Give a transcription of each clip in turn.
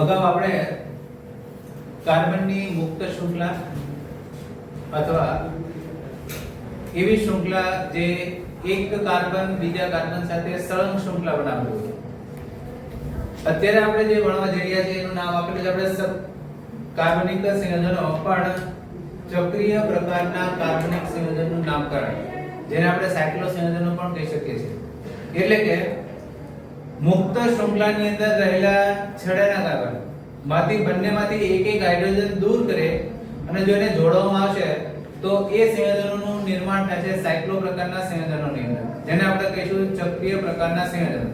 અગાઉ આપણે કાર્બનની મુક્ત શૃંખલા અથવા એવી શૃંખલા જે એક કાર્બન બીજા કાર્બન સાથે સળંગ શૃંખલા બનાવવું અત્યારે આપણે જે ભણવા જઈ રહ્યા છીએ, એનું નામ આપેલું છે આપણે કાર્બનિક સંયોજનો, પણ ચક્રીય પ્રકારના કાર્બનિક સંયોજનનું નામકરણ, જેને આપણે સાયક્લો સંયોજનો પણ કહી શકીએ છીએ. એટલે કે મુક્ત શૃંખલાની અંદર રહેલા છેડાના કાર્બનમાંથી બંનેમાંથી એક એક હાઇડ્રોજન દૂર કરે અને જો એને જોડવામાં આવશે, તો એ સંયોજનોનું નિર્માણ થાય છે સાયક્લો પ્રકારના સંયોજનોની અંદર. જેને આપણે કહીશું ચક્રીય પ્રકારના સંયોજનો.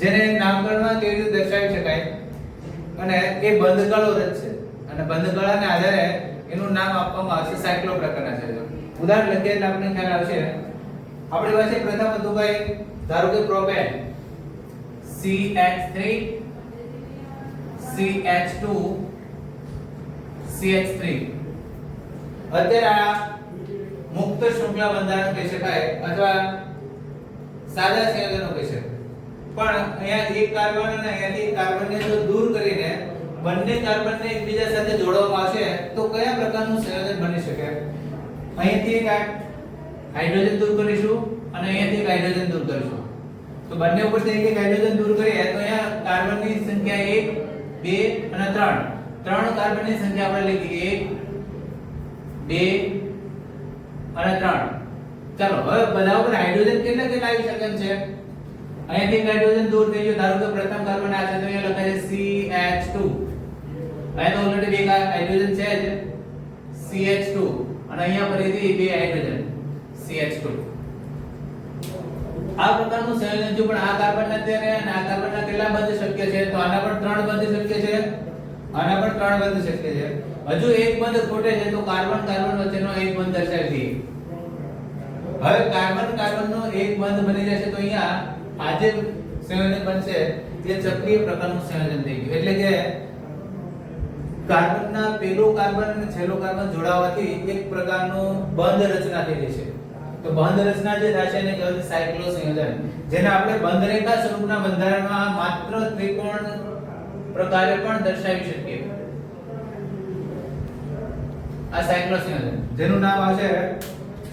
જેને નામકરણમાં કેવી રીતે દર્શાવી શકાય? અને એ બંધગાળો જ છે. અને બંધગાળાને આધારે એનું નામ આપવામાં આવશે સાયક્લો પ્રકારના સંયોજન. ઉદાહરણ લખીએ એટલે આપણને ખ્યાલ આવશે. આપણી પાસે પ્રથમ હતું ભાઈ, ધારો કે પ્રોપેન. CH3 CH2 CH3 અત્યારે આ મુક્ત શૃંખલા બંધારણ કહી શકાય અથવા સાદા સંયોજનો કહી શકાય. પણ અહીંયા એક કાર્બન અને અહીંયાથી એક કાર્બનને જો દૂર કરીને બંને કાર્બનને એકબીજા સાથે જોડવામાં આવશે, તો કયા પ્રકારનું સંયોજન બની શકે? અહીંથી એક હાઇડ્રોજન દૂર કરીશું અને અહીંયાથી એક હાઇડ્રોજન દૂર કરીશું. તો બંને ઉપર તરીકે હાઇડ્રોજન દૂર કરીએ, તો અહીંયા કાર્બનની સંખ્યા 1 2 અને 3 ત્રણ કાર્બનની સંખ્યા આપણે લીધી 1 2 અને 3 ચાલો, હવે બધા ઉપર હાઇડ્રોજન કેટલા કેટલા આવી શકે છે? અહીંયાથી હાઇડ્રોજન દૂર થઈ ગયો. ધારો કે પ્રથમ કાર્બન આ છે, તો અહીંયા લખાય છે CH2 અહીંયા તો ઓલરેડી બે હાઇડ્રોજન છે જ. CH2 અને અહીંયા ફરીથી બે હાઇડ્રોજન CH2 આ પ્રકારનું સંયોજન પણ આ કાર્બન અત્યારે અને આ કાર્બનના કેટલા બંધ શક્ય છે, તો આના પણ ત્રણ બંધ શક્ય છે. આના પણ ત્રણ બંધ શક્ય છે. હજુ એક બંધ ખોટે છે, તો કાર્બન કાર્બન વચ્ચેનો એક બંધ દર્શાવી દઈએ હવે કાર્બન કાર્બનનો એક બંધ બની જશે તો અહીંયા આ જે સંયોજન બનશે તે ચક્રીય પ્રકારનું સંયોજન થઈ ગયું. એટલે કે કાર્બનના પેલો કાર્બન અને છેલ્લો કાર્બન જોડાવાથી એક પ્રકારનો બંધ રચના થઈ જશે. તો બંધ રચના જે થશે એને કહેવાય છે સાયક્લો જેને આપણે બંધ રેખા સ્વરૂપના બંધારણમાં માત્ર ત્રિકોણ પ્રકારે પણ દર્શાવી શકીએ. આ સાયક્લોસંયોજન. જેનું નામ આવશે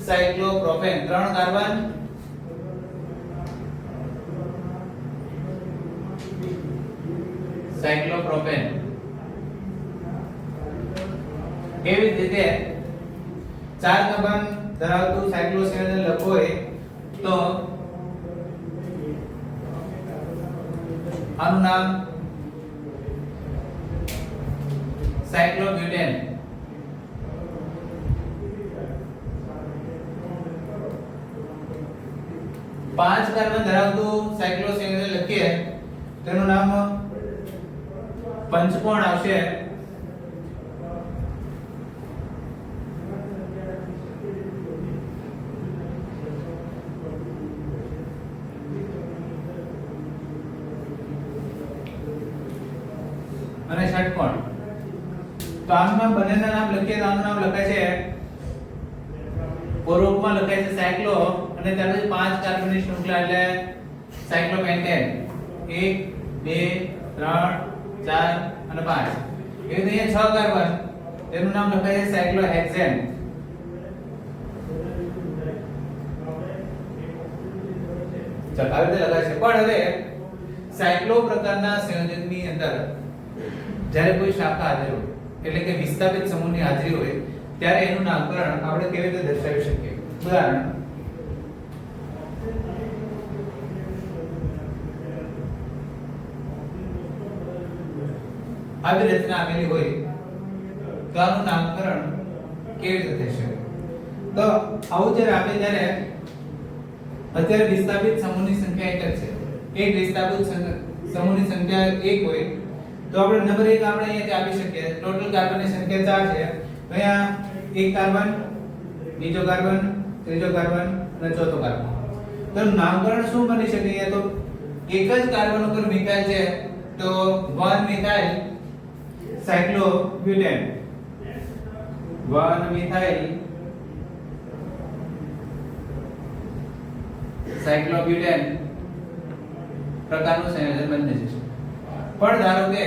સાયક્લોપ્રોપેન ત્રણ કાર્બન. સાયક્લોપ્રોપેન જ રીતે? ચાર કાર્બન ધરાવતું સાયક્લોસેનોજન લખોએ તો આનું નામ સાયક્લોબ્યુટેન. પાંચ કાર્બન ધરાવતું સાયક્લોસેનોજન લખીએ, તેનું નામ પંચકોણ આવશે અને ષટકોણ તો આનું નામ બંનેના નામ લખીએ તો આનું નામ લખાય છે પૂર્વકમાં લખાય છે સાયક્લો અને ત્યાર પછી પાંચ કાર્બનની શૃંખલા એટલે સાયક્લોપેન્ટેન. 1 2 3 4 અને 5 એવી રીતે અહીંયા છ કાર્બન. તેનું નામ લખાય છે સાયક્લોહેક્સેન ચાલ, આવી રીતે લખાય છે. પણ હવે સાયક્લો પ્રકારના સંયોજનની અંદર જ્યારે કોઈ શાખા હાજર હોય એટલે કે વિસ્થાપિત સમૂહની હાજરી હોય, ત્યારે એનું નામકરણ આપણે કેવી રીતે દર્શાવી શકીએ? ઉદાહરણ. આવી રચના આવેલી હોય, તો આનું નામકરણ કેવી રીતે થઈ શકે? તો આવું જ્યારે આપે ત્યારે, અત્યારે વિસ્થાપિત સમૂહની સંખ્યા એક જ છે. એક વિસ્થાપિત સમૂહની સંખ્યા એક હોય તો આપણે નંબર 1 આપણે અહીંયાથી આપી શકીએ. ટોટલ કાર્બનની સંખ્યા 4 છે. અહીંયા એક કાર્બન બીજો કાર્બન ત્રીજો કાર્બન અને ચોથો કાર્બન તો નામકરણ શું બની શકે અહીંયા? તો એક જ કાર્બન ઉપર મિથાઇલ છે. તો 1 મિથાઇલ સાયક્લોબ્યુટેન 1 મિથાઇલ સાયક્લોબ્યુટેન પ્રકારનું સંયોજન બની જશે પણ ધારો કે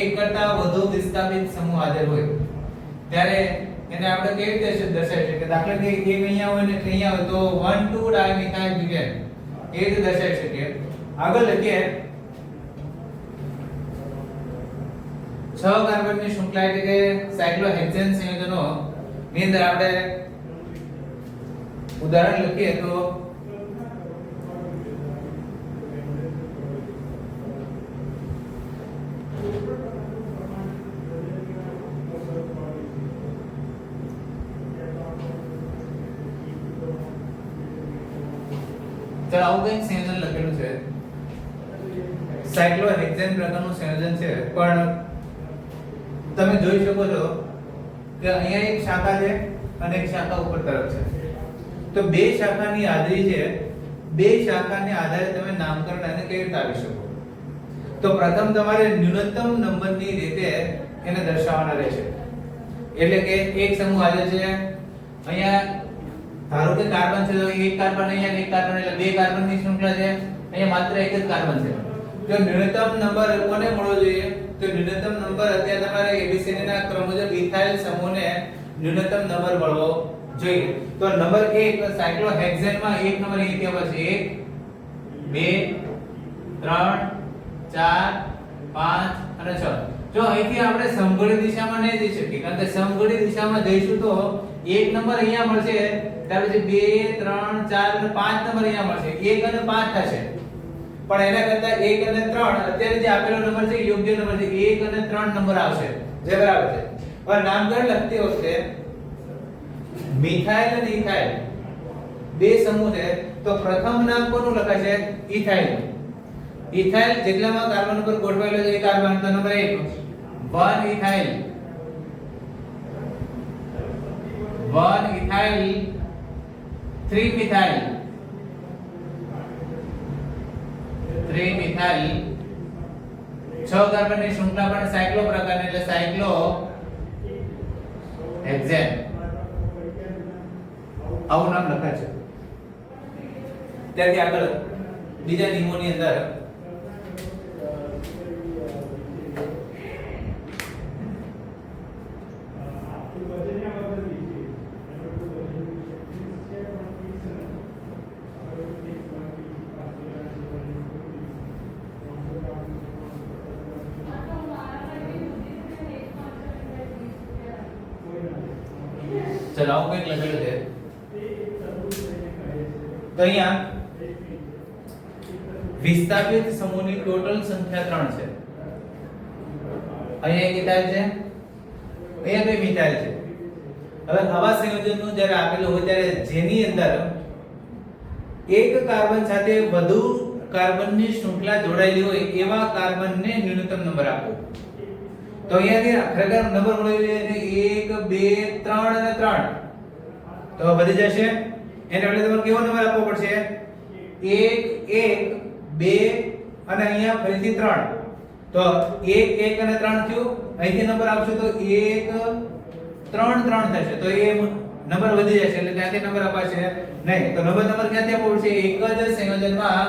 એક કરતા વધુ વિસ્થાપિત સમૂહ હાજર હોય, ત્યારે એને આપણે કેવી રીતે દર્શાવી શકીએ દાખલા તરીકે એક અહીંયા હોય ને અહીંયા હોય, તો 1 2 ડાયમિથાઇલ બ્યુટેન એ રીતે દર્શાવી શકીએ. આગળ લખીએ. છ કાર્બનની શૃંખલા એટલે કે સાયક્લોહેક્સેન સંયોજનો. ની અંદર આપણે ઉદાહરણ લખીએ તો તો આવું કંઈક સંયોજન લખેલું છે. સાયક્લોહેક્સેન પ્રકારનું સંયોજન છે. પણ તમે જોઈ શકો છો કે અહીંયા એક શાખા છે અને એક શાખા ઉપર તરફ છે. તો બે શાખાની હાજરી છે. બે શાખાને આધારે તમે નામકરણ અને કેવી રીતે આવી શકો? તો પ્રથમ તમારે ન્યૂનતમ નંબરની રીતે એને દર્શાવવાના રહેશે. એટલે કે એક સમૂહ હાજર છે. અહીંયા ધારો કે કાર્બન છે, તો એક કાર્બન અહીંયા એક કાર્બન, એટલે બે કાર્બનની શૃંખલા છે. અહીંયા માત્ર એક જ કાર્બન છે. તો ન્યૂનતમ નંબર કોને મળવો જોઈએ? તો ન્યૂનતમ નંબર અત્યારે તમારે એબીસીડી ના ક્રમ મુજબ ઇથાઇલ સમૂહને ન્યૂનતમ નંબર મળવો જોઈએ. તો નંબર 1 સાયક્લોહેક્સેનમાં એક નંબર અહીં કેવો છે? 1 2 3 4 5 અને 6 જો અહીંથી આપણે સમઘડી દિશામાં નહીં જઈ શકીએ, કારણ કે સમઘડી દિશામાં જઈશું તો એક નંબર અહીંયા મળશે. ત્યાર પછી 2 3 4 અને 5 નંબર અહીંયા મળશે. 1 અને 5 થશે. પણ એના કરતા 1 અને 3 અત્યારે જે આપેલો નંબર છે યોગ્ય નંબર છે. 1 અને 3 નંબર આવશે. જે બરાબર છે. હવે નામકરણ લખતી વખતે મિથાઇલ અને ઇથાઇલ બે સમૂહ છે. તો પ્રથમ નામ કોનું લખાય છે ઇથાઇલ ઇથાઇલ જેટલામાં કાર્બન ઉપર ગોઠવાયેલો છે, એ કાર્બન તો number 1 1 ethyl 1 ethyl 3 methyl 3 methyl 6 કાર્બનની શૃંખલા પણ સાયક્લો પ્રકારની એટલે સાયક્લો હેક્સેન આવું નામ લખાય છે. ત્યારથી આગળ, બીજા નિયમોની અંદર ચલો આવું કંઈક લખેલું છે તો અહીંયા વિસ્થાપિત સમૂહની ટોટલ સંખ્યા 3 છે અહીંયા એક ઇથાઇલ છે અહીંયા બે મિથાઇલ છે હવે આવા સંયોજનનું જ્યારે આપેલું હોય ત્યારે જેની અંદર એક કાર્બન સાથે વધુ કાર્બનની શૃંખલા જોડાયેલી હોય એવા કાર્બનને ન્યૂનતમ નંબર આપો. તો અહીંયાથી ખરેખર નંબર મળેલી 1 2 3 અને ત્રણ. તો વધી જશે. એને એટલે તમારે કેવો નંબર આપવો પડશે? 1 1 2 અને અહીંયા ફરીથી ત્રણ. તો 1 1 અને ત્રણ થયું. અહીંથી નંબર આપશો તો 1 3 3 થશે. તો એ નંબર વધી જશે એટલે ત્યાંથી નંબર અપાશે. નહીં, તો નંબર નંબર ક્યાંથી આપવો પડશે? એક જ સંયોજનમાં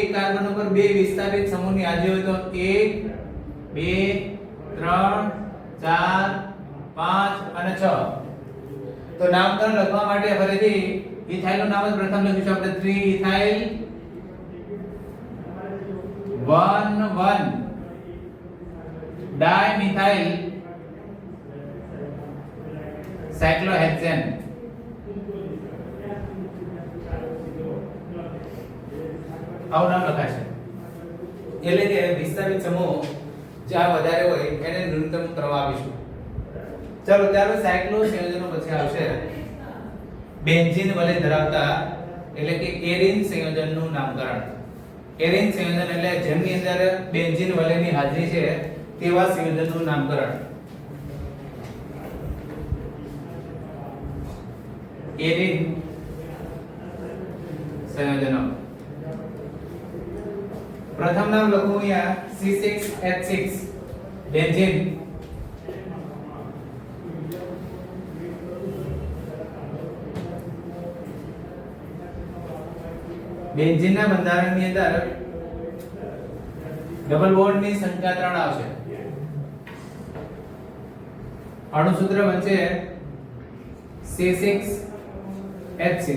એક કાર્બન ઉપર બે વિસ્થાપિત સમૂહની હાજરી હોય તો 1 2 ત્રણ, ચાર, પાંચ અને છ. તો નામકરણ લખવા માટે ફરીથી ઇથાઇલનું નામ જ પ્રથમ લખીશું આપણે. 3 ઇથાઇલ 1 1 ડાયમિથાઇલ સાયક્લોહેક્સેન આવું નામ લખાશે એટલે કે વિસ્તારિત સમૂહ જ્યાં વધારે હોય એને ન્યૂનતમ ક્રમ આપીશું ચાલો, ત્યારબાદ સાયક્લો સંયોજનો પછી આવશે. બેન્ઝીન વલય ધરાવતા એટલે કે એરિન સંયોજનનું નામકરણ. એરિન સંયોજન એટલે જેમની અંદર બેન્ઝીન વલયની હાજરી છે તેવા સંયોજનનું નામકરણ. એરિન સંયોજનો. પ્રથમ નામ લખું અહીંયા C6H6 બેન્ઝીન. બેન્ઝીનના બંધારણની અંદર ડબલ બોન્ડની સંખ્યા ત્રણ આવશે. અણુસૂત્ર બનશે C6H6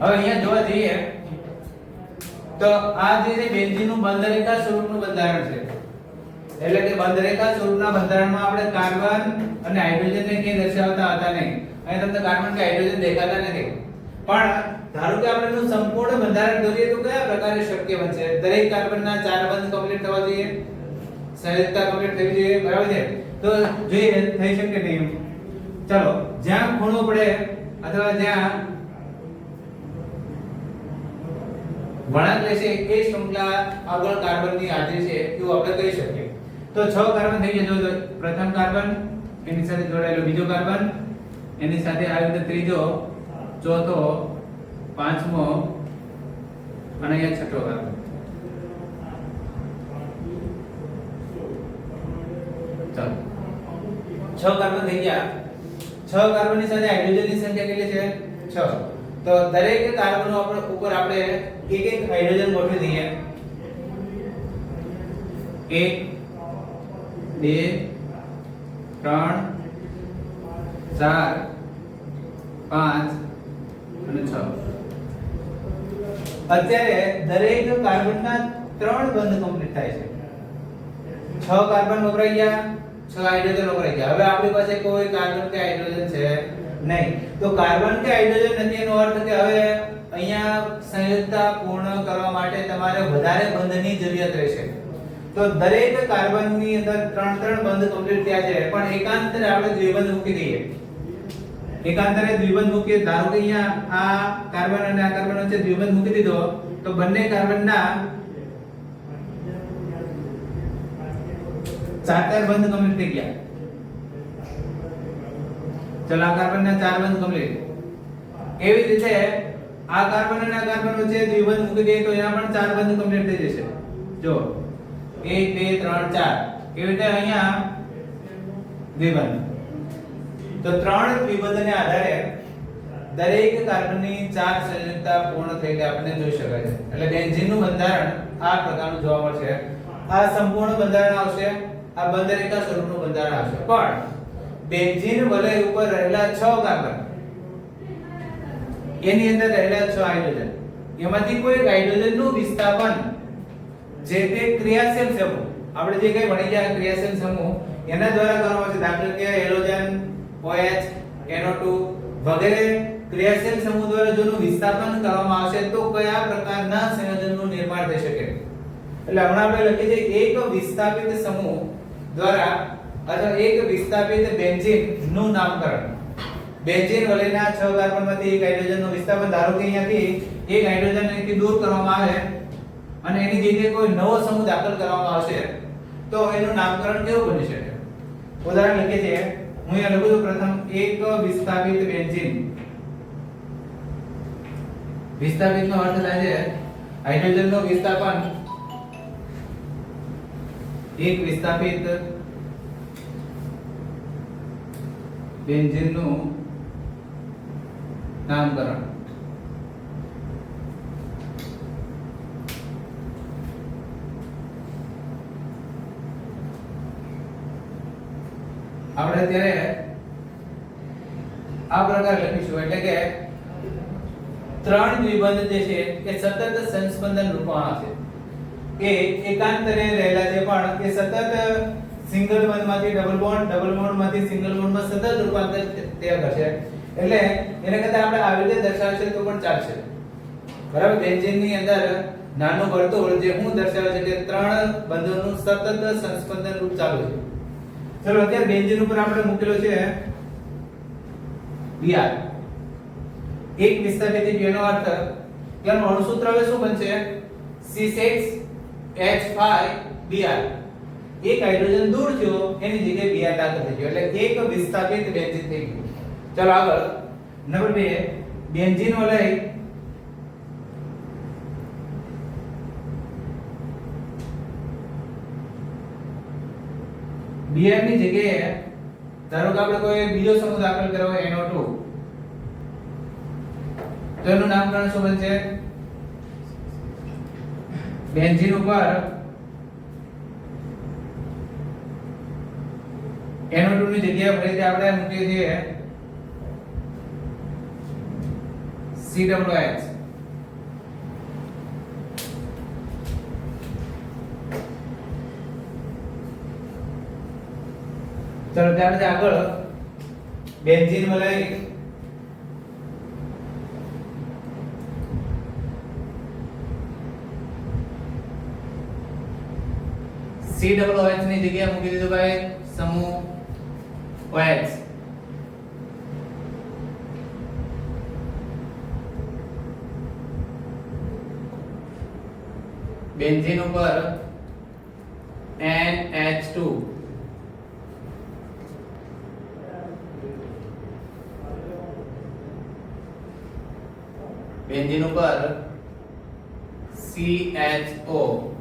હવે અહીંયા જોવા જઈએ તો આ જે છે બેન્ઝીનનું બંધરેખા સ્વરૂપનું બંધારણ છે. એટલે કે બંધરેખા સ્વરૂપના બંધારણમાં આપણે કાર્બન અને હાઇડ્રોજનને ક્યાંય દર્શાવતા હતા નહીં. અહીં તમને કાર્બન કે હાઇડ્રોજન દેખાતા નથી. પણ ધારો કે આપણે એનું સંપૂર્ણ બંધારણ દોરીએ તો કયા પ્રકારે શક્ય બનશે? દરેક કાર્બનના ચાર બંધ કમ્પ્લીટ થવા જોઈએ. સંયુક્તતા કમ્પ્લીટ થવી જોઈએ. બરાબર છે? તો જોઈએ, થઈ શકે નહીં ચલો, જ્યાં ખૂણો પડે, અથવા જ્યાં વળાંક લેશે એ શૃંખલા આગળ કાર્બનની હાજરી છે એવું આપણે કહી શકીએ. તો છ કાર્બન થઈ ગયા. જો પ્રથમ કાર્બન, એની સાથે જોડાયેલો બીજો કાર્બન, એની સાથે આવી રીતે ત્રીજો, ચોથો, પાંચમો, અને અહીંયા છઠ્ઠો કાર્બન. ચાલો. છ કાર્બન થઈ ગયા. છ કાર્બનની સાથે હાઇડ્રોજનની સંખ્યા કેટલી છે? છ. તો દરેક કાર્બન આપણે ઉપર આપણે એક એક હાઇડ્રોજન ગોઠવી દઈએ. એક, બે, ત્રણ, ચાર, પાંચ અને છ. અત્યારે દરેક કાર્બનના ત્રણ બંધ કમ્પ્લીટ થાય છે. છ કાર્બન વપરાઈ ગયા, છ હાઇડ્રોજન વપરાઈ ગયા. હવે આપણી પાસે કોઈ કાર્બન કે હાઇડ્રોજન છે? નહીં. તો કાર્બન કે હાઇડ્રોજન નથી એનો અર્થ કે હવે અહીંયા સંયુક્તતા પૂર્ણ કરવા માટે તમારે વધારે બંધની જરૂરિયાત રહેશે તો દરેક કાર્બનની અંદર ત્રણ ત્રણ બંધ કમ્પ્લીટ થયા છે. પણ એકાંતરે આપણે દ્વિબંધ મૂકી દઈએ. એકાંતરે દ્વિબંધ મૂકીએ. ધારો કે અહીંયા આ કાર્બન અને આ કાર્બન વચ્ચે દ્વિબંધ મૂકી દીધો, તો બંને કાર્બનના ચાર ચાર બંધ કમ્પ્લીટ થઈ ગયા. ચલો આ ચાર બંધ કમ્પ્લીટ એવી રીતે આ કાર્બન અને આ કાર્બન વચ્ચે દ્વિબંધ મૂકી દઈએ તો એના પણ ચાર બંધ કમ્પ્લીટ થઈ જશે. જો 1 2 3 4 એવી રીતે અહીંયા દ્વિબંધ તો ત્રણ દ્વિબંધને આધારે દરેક કાર્બનની ચાર સંયુક્તતા પૂર્ણ થઈને આપણને જોઈ શકાય છે. એટલે બેન્ઝીનનું બંધારણ આ પ્રકારનું જોવા મળશે. આ સંપૂર્ણ બંધારણ આવશે, આ બંધરેખા સ્વરૂપનું બંધારણ આવશે. પણ બેન્ઝીન વલય ઉપર રહેલા 6 કાર્બન એની અંદર રહેલા 6 હાઇડ્રોજન. એમાંથી કોઈ એક હાઇડ્રોજનનું વિસ્થાપન જે તે ક્રિયાશીલ સમૂહ, આપણે જે કઈ ભણી ગયા ક્રિયાશીલ સમૂહ, એના દ્વારા કરવામાં છે. દાખલા કે હેલોજન OH NO2 વગેરે ક્રિયાશીલ સમૂહ દ્વારા જોનું વિસ્થાપન કરવામાં આવશે તો કયા પ્રકારના સંયોજનનું નિર્માણ થઈ શકે? એટલે હમણાં આપણે લખીએ છીએ એક વિસ્થાપિત સમૂહ દ્વારા અથવા એક વિસ્થાપિત બેન્ઝીનનું નામકરણ. બેન્ઝીન વલયના 6 કાર્બનમાંથી એક હાઇડ્રોજનનું વિસ્થાપન, ધારો કે અહીંયાથી એક હાઇડ્રોજન અહીંથી દૂર કરવામાં આવે અને એની જગ્યાએ કોઈ નવો સમૂહ દાખલ કરવામાં આવશે, તો એનું નામકરણ કેવું બની શકે? ઉદાહરણ લખીએ છીએ. હું અહીંયા લખું છું, પ્રથમ એક વિસ્થાપિત બેન્ઝીન. વિસ્થાપિત નો અર્થ થાય છે હાઇડ્રોજનનું વિસ્થાપન. એક વિસ્થાપિત બેન્ઝીનનું નામકરણ. આપણે અત્યારે આ પ્રકાર લખીશું. એટલે કે ત્રણ દ્વિબંધ જે છે, એ સતત સંસ્પંદન રૂપમાં છે. એ એકાંતરે રહેલા છે પણ, એ સતત સિંગલ બોન્ડમાંથી ડબલ બોન્ડ ડબલ બોન્ડમાંથી સિંગલ બોન્ડમાં સતત રૂપાંતર થયા કરશે. એટલે એને કરતા આપણે આવી રીતે દર્શાવશે તો પણ ચાલશે. બરાબર? બેન્ઝીનની અંદર નાનું વર્તુળ જે હું દર્શાવે છે કે ત્રણ બંધોનું સતત સંસ્પંદન રૂપ ચાલુ છે. ચલો, અત્યારે બેન્ઝીન ઉપર આપણે મૂકેલો છે Br એક વિસ્થાપિત એનો અર્થ આનું અણુસૂત્ર હવે શું બનશે? C6H5 Br એક હાઇડ્રોજન દૂર થયો, એની જગ્યાએ Br દાખલ થઈ ગયો. એટલે એક વિસ્થાપિત બેન્ઝીન થઈ ગયું. ચલો આગળ. Number 2 benzene વલય. બીઆરની જગ્યાએ, ધારો કે આપણે કોઈ બીજો સમૂહ દાખલ કર્યો હોય NO2 તો એનું નામકરણ શું બનશે? બેન્ઝીન ઉપર NO2 ની જગ્યાએ ફરીથી આપણે મૂકીએ છીએ COOH ચલો ત્યારથી આગળ બેન્ઝીન સી OH ની જગ્યાએ મૂકી દીધું ભાઈ સમૂહ OH બેન્ઝીન ઉપર NH2 બેન્ઝીન ઉપર CHO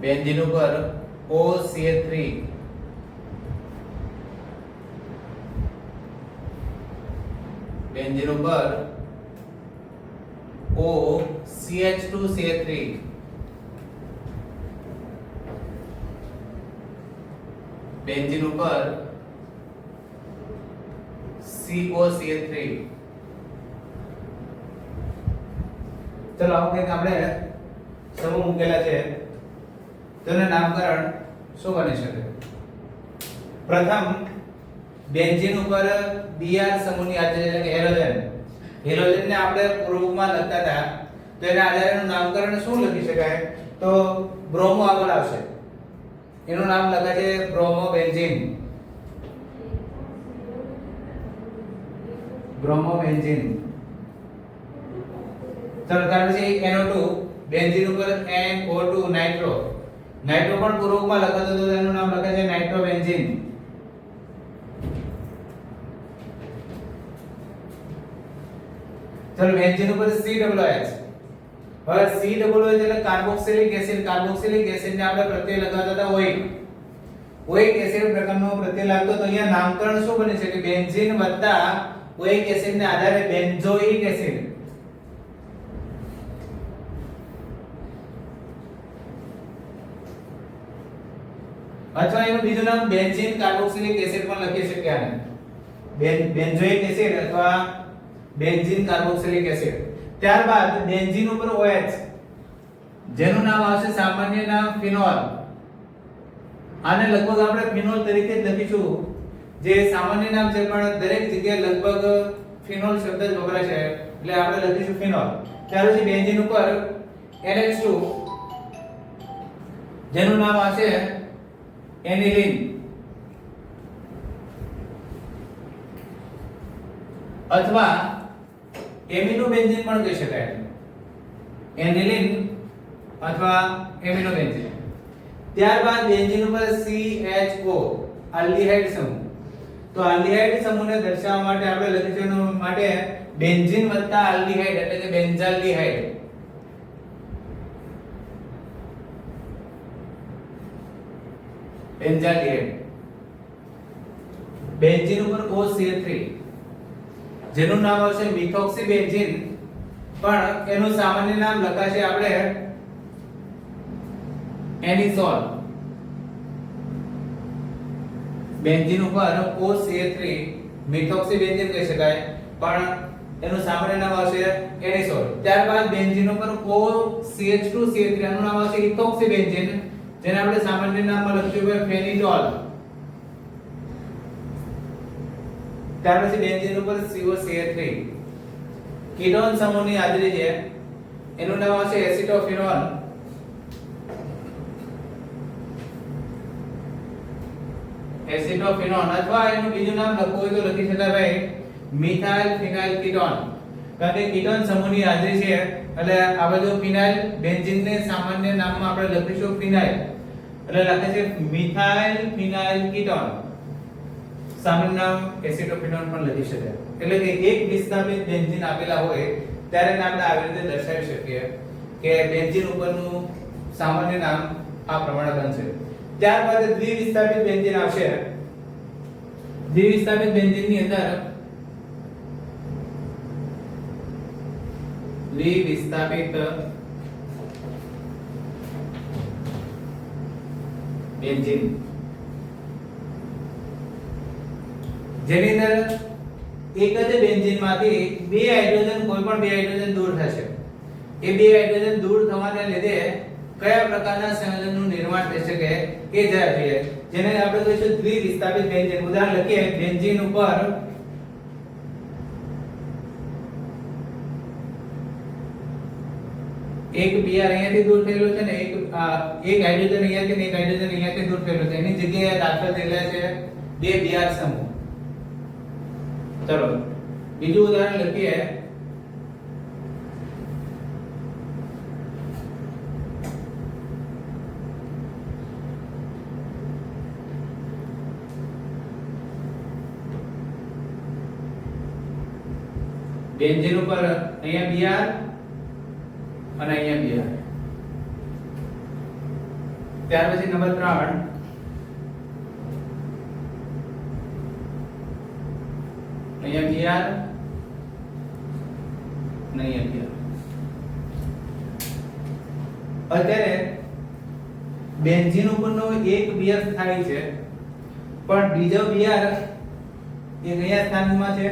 બેન્ઝીન ઉપર OCH3 બેન્ઝીન ઉપર OCH2CH3 બેન્ઝીન ઉપર COCH3 ચલો આપણે આપણે સમૂહ મૂકેલા છે. તેનું નામકરણ શું બની શકે? પ્રથમ, બેન્ઝીન ઉપર બીઆર સમૂહની આજે એટલે કે હેલોજન. હેલોજનને આપણે પૂર્વમાં લખતા હતા. તો એના આધારે એનું નામકરણ શું લખી શકાય? તો બ્રોમો આગળ આવશે. એનું નામ લખાય છે બ્રોમો બેન્ઝીન. Bromo benzene. ચલો, ત્યાર પછી NO2 બેન્ઝીન ઉપર NO2 નાઇટ્રો. નાઇટ્રો પણ પૂર્વકમાં લખાતો હતો એનું નામ લખે છે નાઇટ્રો બેન્ઝીન ચલો, બેન્ઝીન ઉપર COOH હવે COOH એટલે કાર્બોક્સિલિક એસિડ. કાર્બોક્સિલિક એસિડ ને આપણે પ્રત્યય લગાવતા હતા ઓઇક ઓઇક એસિડ પ્રકારનો પ્રત્યય લાગતો તો અહીંયા નામકરણ શું બને છે? કે બેન્ઝીન વત્તા ઓઇક એસિડ ને આધારે બેન્ઝોઇક એસિડ. અથવા એનું બીજું નામ બેન્ઝીન કાર્બોક્સિલિક એસિડ પણ લખી શકીએ આને બેન બેન્ઝોઇક એસિડ અથવા બેન્ઝીન કાર્બોક્સિલિક એસિડ ત્યારબાદ બેન્ઝીન ઉપર OH જેનું નામ આવશે સામાન્ય નામ ફિનોલ. આને લગભગ આપણે ફિનોલ તરીકે જ લખીશું. જે સામાન્ય નામ છે, પણ દરેક જગ્યાએ લગભગ ફિનોલ શબ્દ જ વપરાય છે. એટલે આપણે લખીશું ફિનોલ. ત્યાર પછી બેન્ઝીન ઉપર NH2 જેનું નામ આવશે એનિલિન. અથવા એમિનો બેન્ઝીન પણ કહી શકાય. એનિલિન અથવા એમિનો બેન્ઝીન ત્યારબાદ બેન્ઝીન ઉપર CHO આલ્ડીહાઇડ સમૂહ તો આલ્ડીહાઇડ સમૂહને દર્શાવવા માટે આપણે લખીશું માટે બેન્ઝીન વત્તા આલ્ડીહાઇડ એટલે કે બેન્ઝાલ્ડીહાઇડ. બેન્ઝાલ્ડીહાઇડ બેન્ઝીન ઉપર OCl3 જેનું નામ આવશે મિથોક્સી બેન્ઝીન પણ એનું સામાન્ય નામ લખાશે આપણે એનિસોલ બેન્ઝીન ઉપર OCl3 મિથોક્સી બેન્ઝીન કહી શકાય. પણ એનું સામાન્ય નામ આવશે એનિસોલ ત્યારબાદ બેન્ઝીન ઉપર OCH2CH3 એનું નામ આવશે ઇથોક્સી બેન્ઝીન જેને આપણે સામાન્ય નામમાં લખ્યું છે ફેનિડોલ. ત્યાર પછી બેન્ઝીન ઉપર COCH3 કીટોન સમૂહની હાજરી છે. એનું નામ આવશે એસિટોફિનોલ. એસિટોફિનોલ. અથવા એનું બીજું નામ લખવું હોય તો લખી શકાય ભાઈ મિથાઇલ ફિનાઇલ કીટોન કારણ કે કીટોન સમૂહની હાજરી છે. એટલે આ બધું ફિનાઇલ બેન્ઝીન ને સામાન્ય નામમાં આપણે લખીશું ફિનાઇલ. એટલે લખે છે મિથાઇલ ફિનાઇલ કીટોન. સામાન્ય નામ એસિટોફિનોલ પણ લખી શકાય. એટલે કે એક વિસ્તાપિત બેન્ઝીન આપેલા હોય, ત્યારે આપણે આવી રીતે દર્શાવી શકીએ કે બેન્ઝીન ઉપરનું સામાન્ય નામ આ પ્રમાણે બનશે. ત્યારબાદ દ્વિવિસ્થાપિત બેન્ઝીન આવશે દ્વિવિસ્થાપિત બેન્ઝીનની અંદર બે હાઇડ્રોજન, કોઈ પણ બે હાઇડ્રોજન દૂર થશે. એ બે હાઇડ્રોજન દૂર થવાને લીધે કયા પ્રકારના સંયોજનનું નિર્માણ થઈ શકે એ જરા જેને આપણે કહીશું દ્વિવિસ્થાપિત બેન્ઝીન ઉદાહરણ લખીએ. બેન્ઝીન ઉપર એક પીઆર અહીંયાથી દૂર થયેલો છે ને એક એક હાઇડ્રોજન અહીંયાથી ને એક હાઇડ્રોજન અહીંયાથી દૂર થયેલો છે. એની જગ્યાએ દાખલ થયેલા છે બે બીઆર સમૂહ. ચલો, બીજું ઉદાહરણ લખીએ. બેન્ઝીન ઉપર અહીંયા બીઆર અને અહીંયા બીઆર ત્યાર પછી નંબર ત્રણ. અહીંયા બીઆર અને અહીંયા બીઆર અત્યારે બેન્ઝીન ઉપરનો એક બિયર થાય છે, પણ બીજો બિયર એ કયા સ્થાનમાં છે?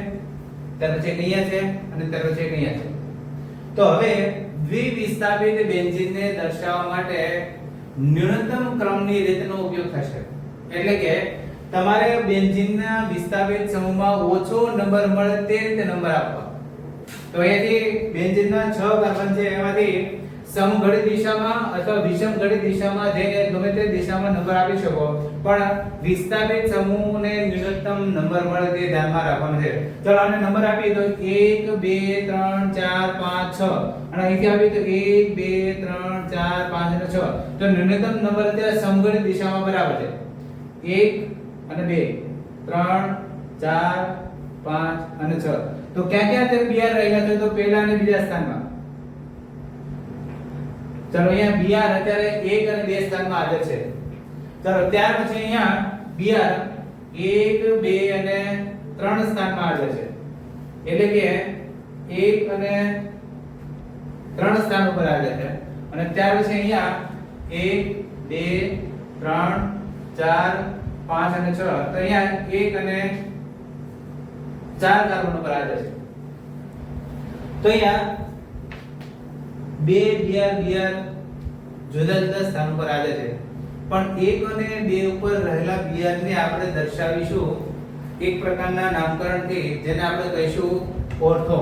ત્યાર પછી અહીંયા છે અને ત્યાર પછી અહીંયા છે. તો હવે દ્વિવિસ્થાપિત બેન્ઝીનને દર્શાવવા માટે ન્યૂનતમ ક્રમની રીતનો ઉપયોગ થશે. એટલે કે તમારે બેન્ઝીનના વિસ્થાપિત સમૂહમાં ઓછો નંબર મળે તે રીતે નંબર આપવા તો અહીંયાથી બેન્ઝીનના 6 કાર્બન છે, એમાંથી સમઘડિત દિશામાં અથવા વિષમઘડિત દિશામાં જે ગમે તે દિશામાં નંબર આપી શકો, પણ વિસ્થાપિત સમૂહને ન્યૂનતમ નંબર મળે તે ધ્યાનમાં રાખવાનું છે. ચલો આને નંબર આપીએ તો 1 2 3 4 5 6 અને અહીંથી આપીએ તો 1 2 3 4 5 અને 6 તો ન્યૂનતમ નંબર અત્યારે સમઘડિત દિશામાં બરાબર છે. 1 અને 2 3 4 5 અને 6 તો ક્યાં ક્યાં તે બીઆર રહેલા છે? તો પહેલા અને બીજા સ્થાનમાં. ચલો અહીંયા બીઆર અત્યારે 1 અને 2 સ્થાનમાં હાજર છે. ચાલો ત્યાર પછી અહીંયા બીઆર 1 2 અને 3 સ્થાનમાં હાજર છે. એટલે કે 1 અને 3 સ્થાન ઉપર હાજર છે. અને ત્યાર પછી અહીંયા 1 2 3 4 5 અને 6 તો અહીંયા 1 અને 4 કાર્બન ઉપર હાજર છે. તો અહીંયા બે બીઆર બીઆર જુદા જુદા સ્થાન ઉપર આવે છે. પણ એક અને બે ઉપર રહેલા બીઆર આપણે દર્શાવીશું એક પ્રકારના નામકરણથી જેને આપણે કહીશું ઓર્થો.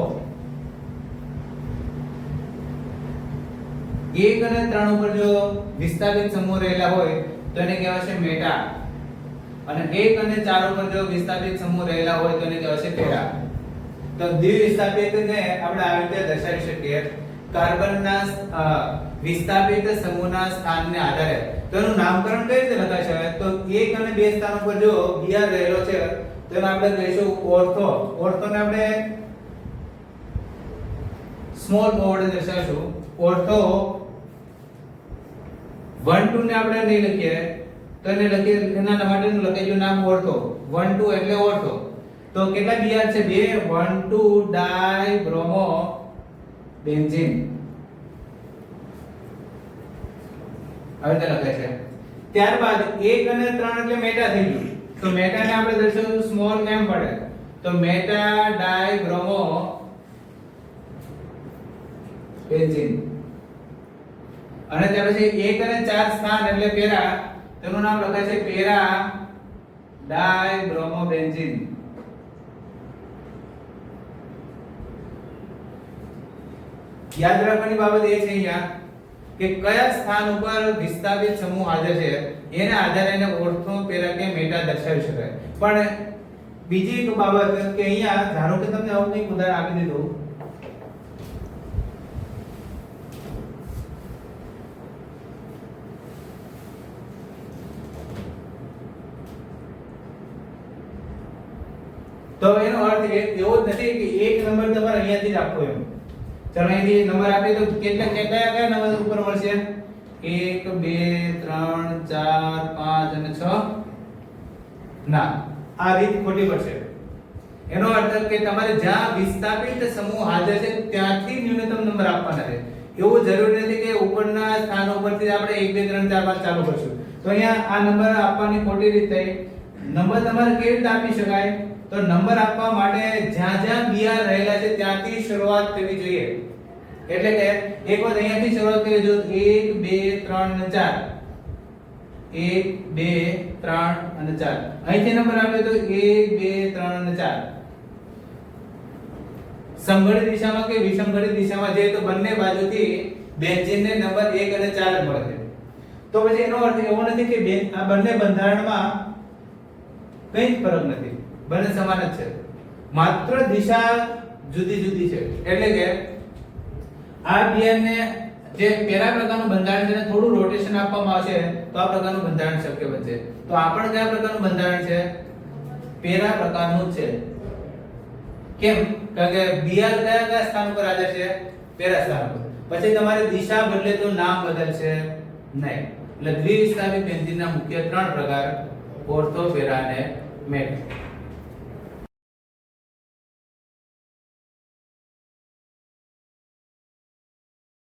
એક અને ત્રણ ઉપર જો વિસ્થાપિત સમૂહ રહેલા હોય તો એને કહેવાશે મેટા. અને એક અને ચાર ઉપર જો વિસ્થાપિત સમૂહ રહેલા હોય તો એને કહેવાશે પેરા તો દ્વિવિસ્થાપિત ને આપણે આવી રીતે દર્શાવી શકીએ. કાર્બનના ના વિસ્થાપિત સમૂહના સ્થાનને આધારે. તો એનું નામકરણ કઈ રીતે લખાય છે? તો એક અને બે સ્થાન ઉપર જો બીઆર રહેલો છે, તો એને આપણે કહીશું ઓર્થો. ઓર્થોને આપણે સ્મોલ ઓ વડે દર્શાવીશું. ઓર્થો 1 2 ને આપણે નહીં લખીએ. તો એને લખીએ એના માટેનું લખેલું નામ ઓર્થો. 1 2 એટલે ઓર્થો. તો કેટલા બીઆર છે? બે 1 2 ડાય બ્રોમો બેન્ઝીન. હવે તે લખે છે. ત્યારબાદ 1 અને 3 એટલે મેટા થઈ ગયું. તો મેટાને આપણે દર્શાવવું સ્મોલ એમ પડે. તો મેટા ડાઈ બ્રોમો બેન્ઝીન. અને ત્યાર પછી 1 અને 4 સ્થાન એટલે પેરા. તેનું નામ લખાય છે પેરા ડાઈ બ્રોમો બેન્ઝીન. યાદ રાખવાની બાબત એ છે અહીંયા કે કયા સ્થાન ઉપર વિસ્થાપિત સમૂહ હાજર છે, એના આધારે એને ઓર્થો પેરા કે મેટા દર્શાવી શકાય. પણ બીજી એક બાબત કે અહીંયા ધારો કે તમને આવું કંઈક ઉદાહરણ આપી દીધું. તો એનો અર્થ એવો જ નથી કે એક નંબર તમારે અહીંયાથી જ આપવો એમ. ચાલો અહીંથી નંબર આપી તો કેટલા કેટલા કયા નંબર ઉપર મળશે? 1 2 3 4 5 અને 6 ના, આ રીત ખોટી પડશે. એનો અર્થ કે તમારે જ્યાં વિસ્થાપિત સમૂહ હાજર છે ત્યાંથી ન્યૂનતમ નંબર આપવાના છે. એવું જરૂરી નથી કે ઉપરના સ્થાન ઉપરથી આપણે 1 2 3 4 5 ચાલુ કરશું. તો અહીંયા આ નંબર આપવાની ખોટી રીત થઈ. નંબર તમારે કેવી રીતે આપી શકાય? તો નંબર આપવા માટે જ્યાં જ્યાં બીઆર રહેલા છે ત્યાંથી શરૂઆત કરવી જોઈએ. એટલે કે એક વખત અહીંયાથી શરૂઆત કરીએ જો 1 2 3 અને 4 એક, બે, ત્રણ અને ચાર. અહીંથી નંબર આપ્યો તો એક, બે, ત્રણ અને ચાર. સંઘડિત દિશામાં કે વિસંઘટિત દિશામાં જઈએ તો બંને બાજુથી બેન્ઝીનને નંબર 1 અને 4 જ મળે છે. તો પછી એનો અર્થ એવો નથી કે આ બંને બંધારણમાં કંઈ જ ફરક નથી. બંને સમાન જ છે. માત્ર દિશા જુદી જુદી છે. એટલે કે આ બિયારણને જે પેલા પ્રકારનું બંધારણ છે થોડું રોટેશન આપવામાં આવશે, તો આ પ્રકારનું બંધારણ શક્ય બનશે. તો આ પણ કયા પ્રકારનું બંધારણ છે? પેરા પ્રકારનું છે. કેમ? કારણ કે બિયાર કયા કયા સ્થાન પર હાજર છે? પેરા સ્થાન પર પછી તમારી દિશા બદલે તો નામ બદલશે નહીં. એટલે દ્વિવિસ્થાપિત બેન્ઝીનના મુખ્ય ત્રણ પ્રકાર ઓર્થો પેરા અને મેટ